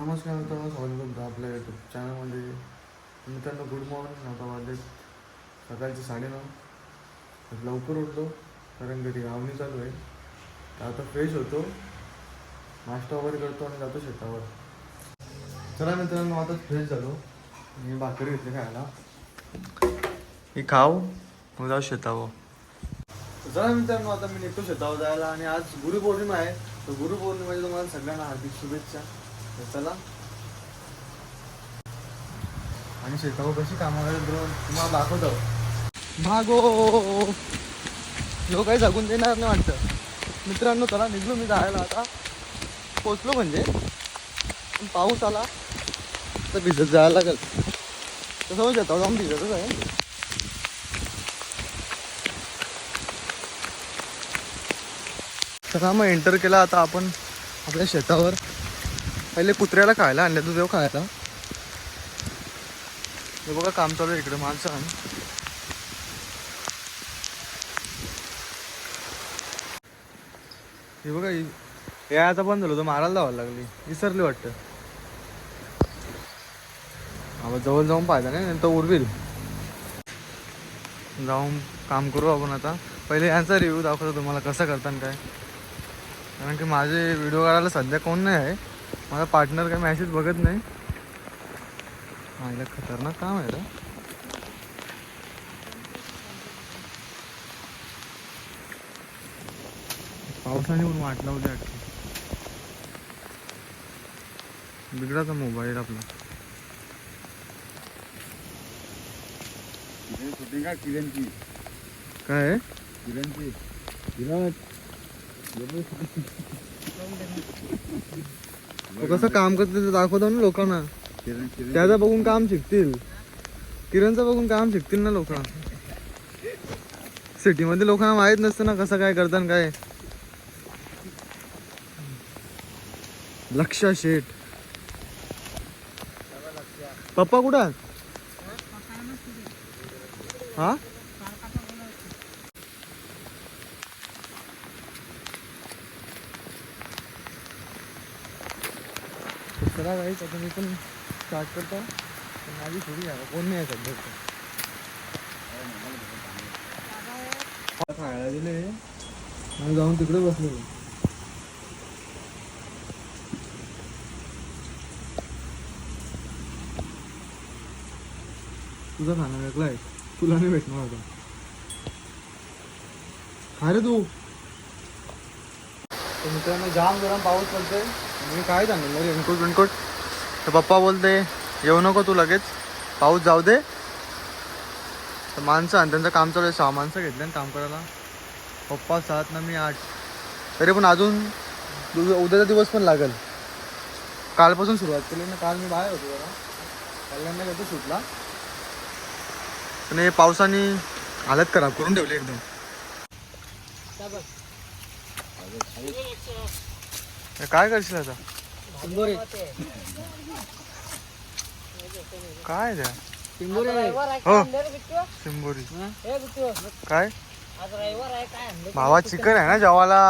नमस्कार नव्हता स्वागत तुमचं आपल्या यूट्यूब चॅनलमध्ये मित्रांनो गुड मॉर्निंग नव्हता वाजले सकाळचे साडेनऊ. लवकर उठलो कारण घरी गावणी चालू आहे. तर आता फ्रेश होतो. नाश्ता वगैरे करतो आणि जातो शेतावर. चला मित्रांनो आता फ्रेश झालो. मी भाकरी घेतली खायला. ही खाऊ मग जाऊ शेतावर. चला मित्रांनो आता मी निघतो शेतावर जायला. आणि आज गुरुपौर्णिमा आहे. तर गुरुपौर्णिमेच्या तुम्हाला सगळ्यांना हार्दिक शुभेच्छा. चला. आणि शेतावर कशी कामं वगैरे ब्रो? तुम्हाला दाखवतो. भागो. जो काही जगून देणार नाही वाटतं. मित्रांनो चला निघलो मी जायला आता. पोचलो म्हणजे. पाऊस आला. तर भिजत जायला लागेल. तसं शेतावर जाऊन भिजतच आहे. चला मग एंटर केला आता आपण आपल्या शेतावर. पहिले कुत्र्याला खायला आणलं तू देऊ खायला. हे बघा काम चालू आहे इकडे माणसं आणि हे बघा हि- हे आता बंद झालं होतं मारायला धावायला लागली. विसरली वाटतं. आपण जवळ जाऊन पाहिजे नाही नंतर उरवील. जाऊन काम करू आपण आता. पहिले यांचा रिव्ह्यू दाखवतो तुम्हाला कसं करताना काय. कारण की माझे व्हिडिओ काढायला सध्या कोण नाही आहे. माझा पार्टनर काही मॅसेज बघत नाही. माझ्या खतरनाक काम आहे रे. पावसाने पण वाट लावली वाटतं बिघडाचा मोबाईल आपला. शूटिंग का? किरणची. काय आहे? किरणची. किरण तो कसं काम करतो ते दाखवतो ना लोकांना. त्याचं बघून काम शिकतील. किरणचं बघून काम शिकतील ना लोक. सिटीमध्ये लोकांना माहीत नसतं ना कसं काय करतात काय. लक्ष शेठ. पप्पा कुठं हा? बघा गाईच आता मी पण स्टार्ट करतो. पण माझी थोडी आहे कोण नाही आहे सध्या इथं. खायला दिले आणि जाऊन तिकडे बसलो तुझं खाणं वेगळं आहे तुला नाही भेटणार आता. खा रे तू. मित्रांनो जाम गरम पाऊस पडतोय. मी काय सांगितलं रेनकोट विनकोट तर पप्पा बोलते येऊ नको तू लगेच. पाऊस जाऊ दे. तर माणसं आणि त्यांचं काम चालू आहे. सहा माणसं घेतले ना काम करायला. पप्पा सात ना मी आठ. तरी पण अजून उद्याचा दिवस पण लागेल. कालपासून सुरुवात केली ना काल मी बाहेर होतो जरा. पहिल्यांदा घेतो सुटला पण हे पावसाने हालत खराब करून ठेवली एकदम. हे काय करशील आता? काय द्या हो. काय? भावा चिकन आहे ना जेवाला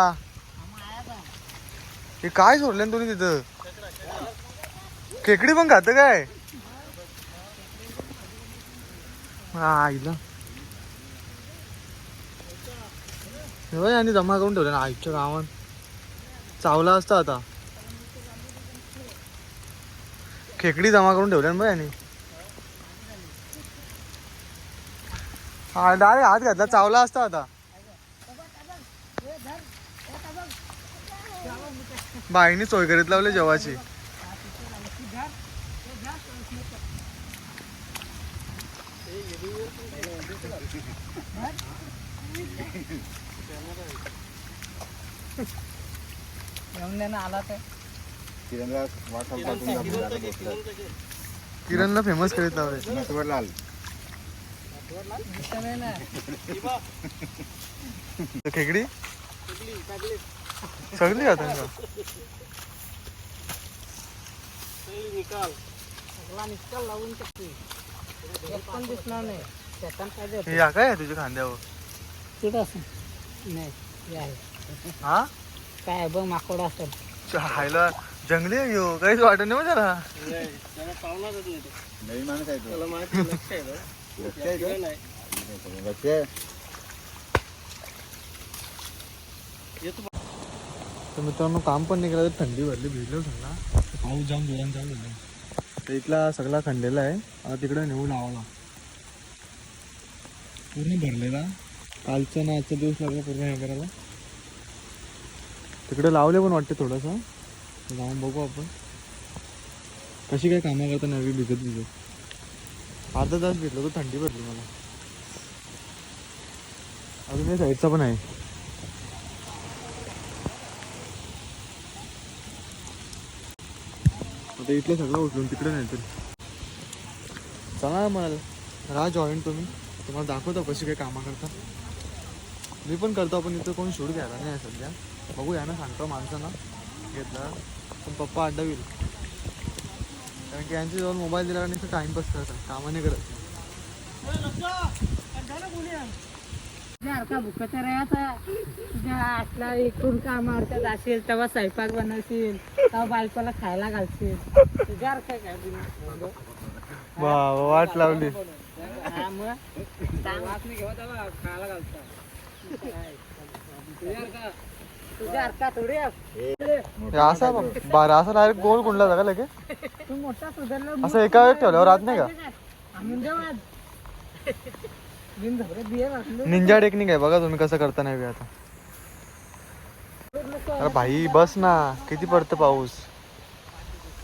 हे काय सोडले ना तुम्ही तिथं? खेकडी पण खात काय? आईला. हे यांनी जमा करून ठेवलं ना आईच्या गावात. चावला असता आता. खेकडी जमा करून ठेवल्या ना यांनी. हा डायरेक्ट हात घातला चावला असता आता. बाईने सोय करीत लावले जेवाची. आला तर. किरणला वाटप पाठवून दाखवलं किरणला फेमस करीत लावले नटवर लाल दिसत नाही ना. तर खेकडी? सगळी सगळा निकाल लावून टाकते. एक पण दिसणार नाही. शेतात पाहिजे हे या काय आहे तुझ्या खांद्यावर? तिथं असं नाही हे आहे. हा? काय बघ माकोड असेल. हायला जंगली आहे ह्यो काहीच वाटत नाही हो त्याला. नवीन माणूस आहे तो. लक्ष आहे तो. लक्ष आहे. तर मित्रांनो काम पण नाही केलं तर थंडी भरली भिजलो सगळा पाऊस जाम जोरान चालू झाला तर इथला सगळा खंडेला आहे. आता तिकडे नेऊ लावाला. पूर्ण भरलेला. कालचा ना आजचा दिवस लागला पूर्ण हे करायला. तिकडे लावले पण वाटते थोडंसं. जाऊन बघू आपण. कशी काय कामं करता नवी भिजत भिजत. अर्धा तास भेटलो तर थंडी भरली मला. अजून या साईडचा पण आहे. आता इथलं सगळं उठलून तिकडे नाही तर. चला मला राहा जॉईन तुम्ही. तुम्हाला दाखवतो कशी काय कामं करता. मी पण करतो पण इथं कोण शूट घ्यायला नाही सध्या. बघूया ना सांगतो माणसांना. घेतला. पण पप्पा अड्डा होईल कारण की यांच्या जवळ मोबाईल दिला आणि टाइमपास करतात. कामं नाही करत. तुझ्या आतला एकूण कामावर जाशील तेव्हा स्वयंपाक बनवशील तेव्हा बायकोला खायला घालशील तुझ्या काय काय बिना? वा वाट लावली हा मग खायला घालता. असा बारा असा डायरेक्ट गोल कुंडला जागा लगे असं एका वेळेस ठेवल्यावर राहत नाही का? निंजा टेक्निक आहे बघा तुम्ही कसं करता नाही आता. अरे भाई बस ना. किती पडतं पाऊस?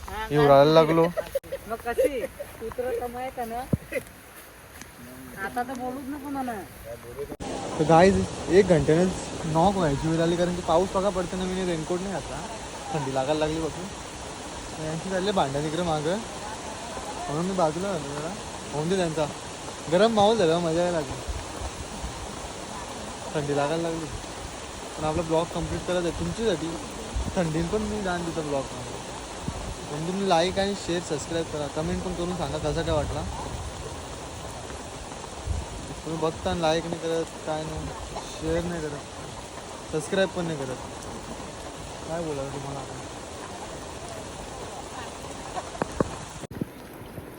हा, लागलो. मग कशी? सूत्र ना? आता तर बोलूच नको मला. तर गाईज एक घंट्यानेच नॉक व्हायची वेळ आली कारण की पाऊस बघा पडते ना मी रेनकोट नाही आता थंडी लागायला लागली बघून यांची चालले भांड्या तिकडे मागं. म्हणून मी बाजूला झालो जरा. होऊन दे त्यांचा. गरम माहोल झाला मजा यायला लागली. थंडी लागायला लागली. पण आपला ब्लॉग कंप्लीट करत आहे. तुमच्यासाठी थंडीन पण मी जाण देतो ब्लॉग. पण तुम्ही लाईक आणि शेअर सबस्क्राईब करा. कमेंट पण करून सांगा कसा काय वाटला. तुम्ही बघता लाईक नाही करत काय नाही शेअर नाही करत सबस्क्राईब पण नाही करत. काय बोला तुम्हाला आता?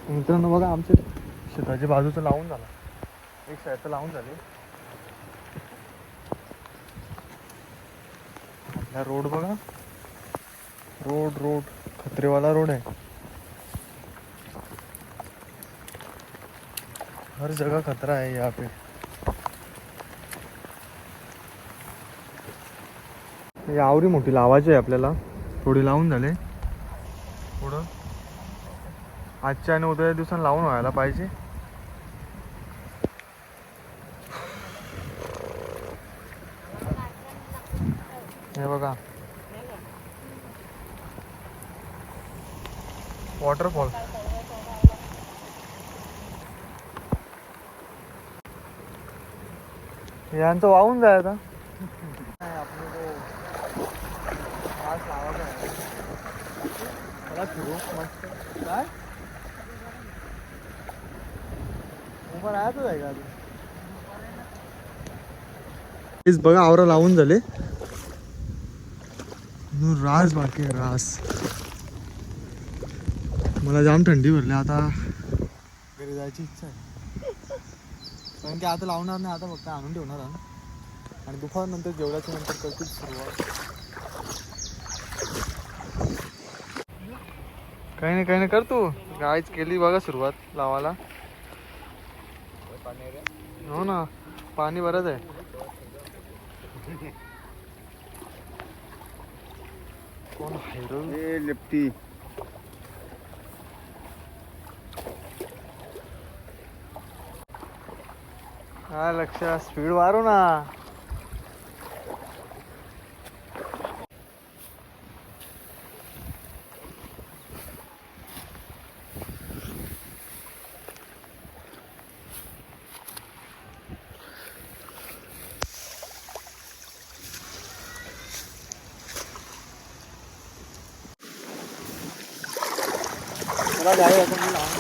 मित्रांनो बघा आमच्या शेताच्या बाजूचं लावून झाला. एक साईडचं लावून झाले. आपला रोड बघा. रोड रोड खत्रेवाला रोड आहे. हर जगह खतरा है यहाँ पे। आवरी मोठी लावायची आहे आपल्याला. थोडी लावून झाले. पुढं. आजच्या आणि उद्या दिवसात लावून व्हायला पाहिजे. हे बघा. वॉटरफॉल. यांचं वाहून जाय आता. काय तेच बघा आवरा लावून झाले. रास बाकी रास. मला जाम थंडी भरली आता. घरी जायची इच्छा आहे. कारण की आता लावणार नाही आता फक्त आणून ठेवणार आणि दुपार नंतर नंतर करतील सुरुवात. काही नाही काही नाही कर तू. गायच केली बघा सुरुवात लावायला. हो ना पाणी बरंच आहे. कोण हायरो ए लेफ्टी हा लक्ष स्पीड वाढव ना चला जाऊया आता मी लावून दाखवतो.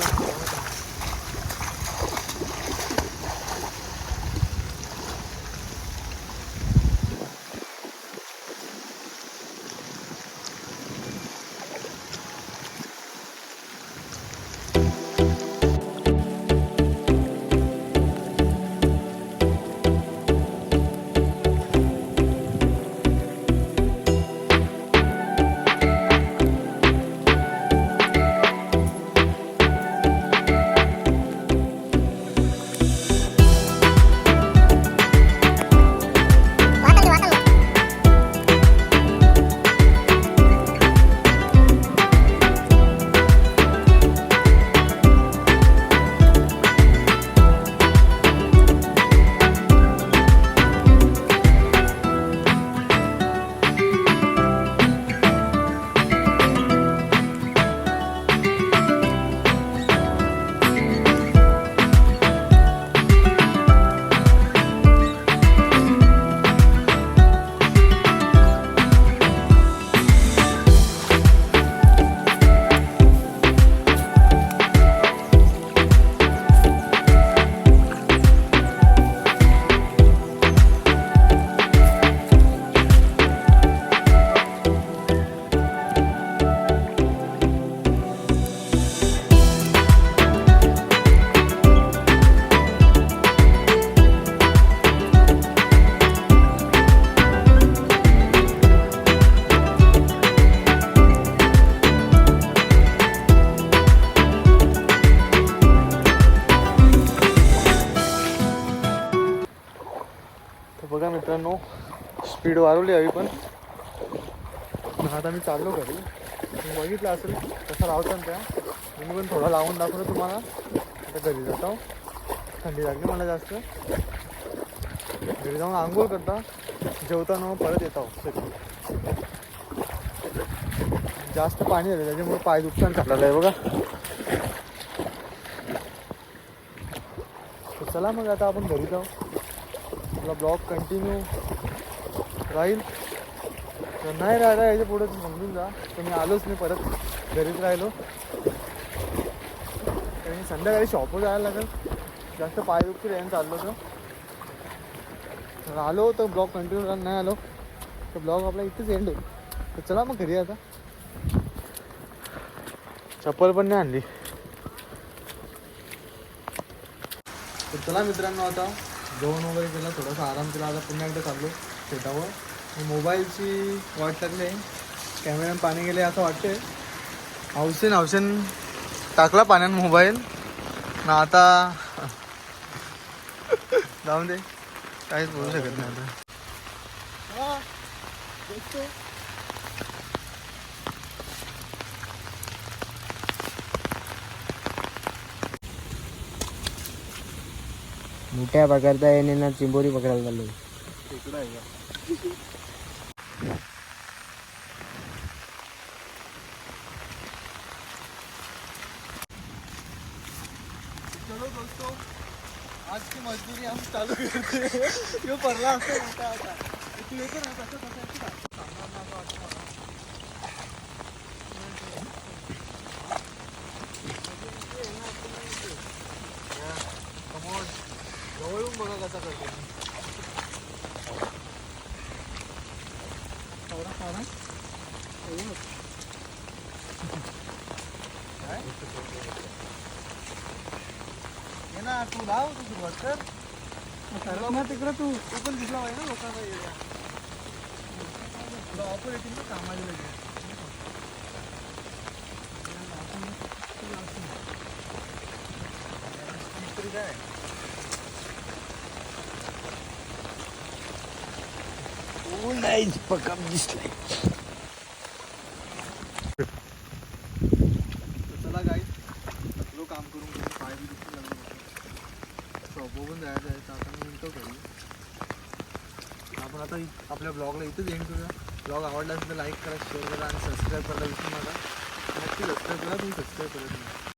स्पीड वाढवली हवी पण. आता मी चाललो घरी. तुम्ही बघितलं असेल कसं लावतात त्या. मी पण थोडा लावून दाखवलं तुम्हाला. आता घरी जातो. थंडी लागली मला जास्त. घरी जाऊन आंघोळ करता. जेवताना मग परत येतो जास्त पाणी झालं त्याच्यामुळे पाय दुखताना चाललेलं आहे बघा. चला मग आता आपण घरी जाऊ. आपला ब्लॉग कंटिन्यू राहील. तर नाही राहिला याच्यापुढे समजून जा. तर मी आलोच मी परत. घरीच राहिलो. कारण संध्याकाळी शॉपवर जायला लागेल. जास्त पाय रेन चाललो तर. आलो तर ब्लॉग कंटिन्यू नाही आलो. तर ब्लॉग आपला इथेच एंड होईल. तर चला मग घरी आता. चप्पल पण नाही आणली. तर चला मित्रांनो आता. जेवण वगैरे केलं थोडासा आराम केला. आता पुन्हा एकदा चाललो. शेतावर मोबाईलची वाट लागली. आहे पाणी गेले असं वाटते हौसेन हौसेन टाकला पाण्यात मोबाईल ना आता जाऊन दे. काहीच बोलू शकत नाही आता. मोठ्या पकडता येणे ना चिंबोरी पकडायला चाललो इकडं आहे. का चलो दोस्तों आज की मजदूरी हम चालू करते यो परला असतो मोठा आता तू येतो ना कसं कसं येतो का? सांगणार ना असं वाटतं मला. या, समोर जवळून बघा कसा करतो एवढा सारा काय ये ना तू लाव तू सुरुवात कर मग तिकडं तू तू पण दिसला पाहिजे ना लोकांना एरिया तुला ऑफर कामाला लगेच तरी काय पकड दिसलाय तर चला गाई थकलो काम करून करून पाय बी दुखू लागलो शॉपवर पण जायचं आहे तर आता मी निघतो घरी आपण आता इ- आपल्या ब्लॉगला इथंच एंड करूया ब्लॉग आवडला असेल तर लाईक करा शेअर करा आणि सबस्क्राईब करायला विसरू नका नक्की सबस्क्राईब करा तुम्ही सबस्क्राईब करत नाही